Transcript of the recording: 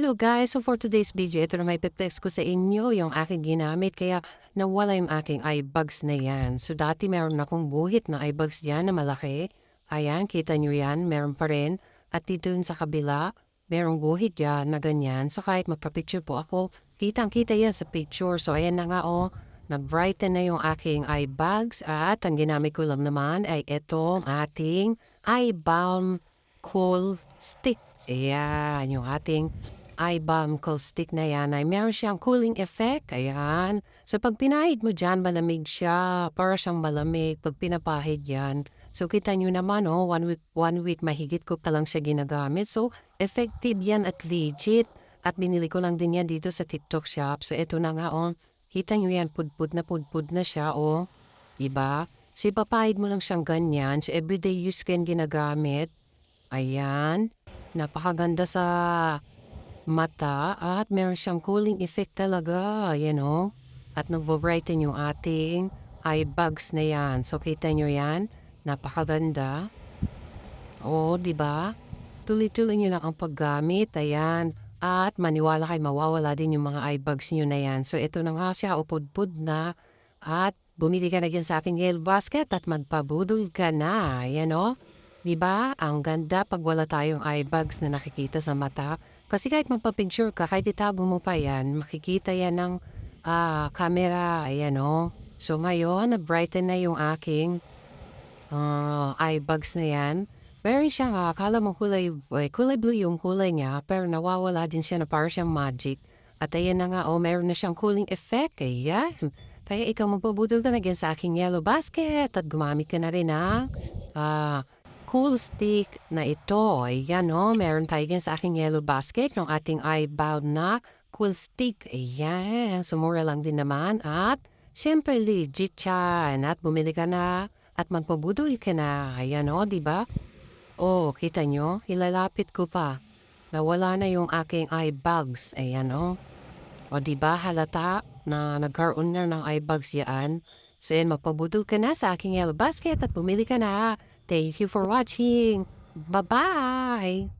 Hello guys! So for today's video, ito na may peplex ko sa inyo yung aking ginamit kaya nawala yung aking eye bags na yan. So dati meron akong buhit na eye bags yan na malaki. Ayan, kita nyo yan, meron pa rin. At dito sa kabila, merong guhit yan na ganyan. So kahit magpa-picture po ako, kitang-kita yan sa picture. So ayan na nga oh, nag-brighten na yung aking eye bags. At ang ginamit ko lang naman ay ito ating eye balm cool stick. Ayan, yung ating cool stick na yan ay meron siyang cooling effect. Ayan. So pag pinahid mo dyan, malamig siya. Para siyang malamig pag pinapahid yan. So kita nyo naman, oh, one week, one week mahigit ko pa lang siya ginagamit. So effective yan at legit. At binili ko lang din yan dito sa TikTok shop. So eto na nga, oh. Kita nyo yan, pudpud na pudpud na siya, oh. Diba? So ipapahid mo lang siyang ganyan. So everyday use ko yan ginagamit. Ayan. Napakaganda sa mata at meron siyang cooling effect talaga, you know. At nagvo-brighten yung ating eye bags na yan. So kita nyo yan, napakaganda. Oo, di ba? Tuloy-tuloy nyo lang ang paggamit, ayan. At maniwala kayo, mawawala din yung mga eye bags nyo na yan. So ito na nga siya, upod-pud na. At bumili ka na dyan sa aking yellow basket at magpabudol ka na, ayan o. Di ba? Ang ganda pag wala tayong eye bags na nakikita sa mata. Kasi kahit magpa-picture ka, kahit itago mo pa yan, makikita yan ng ah, camera. Ayan o. So ngayon, na-brighten na yung aking ah, eye bags na yan. Meron siyang, ah, akala mo kulay, eh, kulay blue yung kulay niya, pero nawawala din siya na parang siyang magic. At ayan na nga, oh, meron na siyang cooling effect. Ayan. Kaya ikaw magpabudol dyan sa aking yellow basket at gumamit ka na rin ng ah, cool stick na ito. Ayan o, meron tayo dyan sa aking yellow basket ng ating eyebound na cool stick. Ayan, sumura lang din naman at syempre legit siya. At bumili ka na at magpabudol ka na. Ayan o, di ba? Oh, kita nyo? Ilalapit ko pa. Nawala na yung aking eye bags. Ayan o. O di ba halata na nagkaroon na ng eye bags yan? So yan, magpabudol ka na sa aking yellow basket at bumili ka na. Thank you for watching. Bye-bye!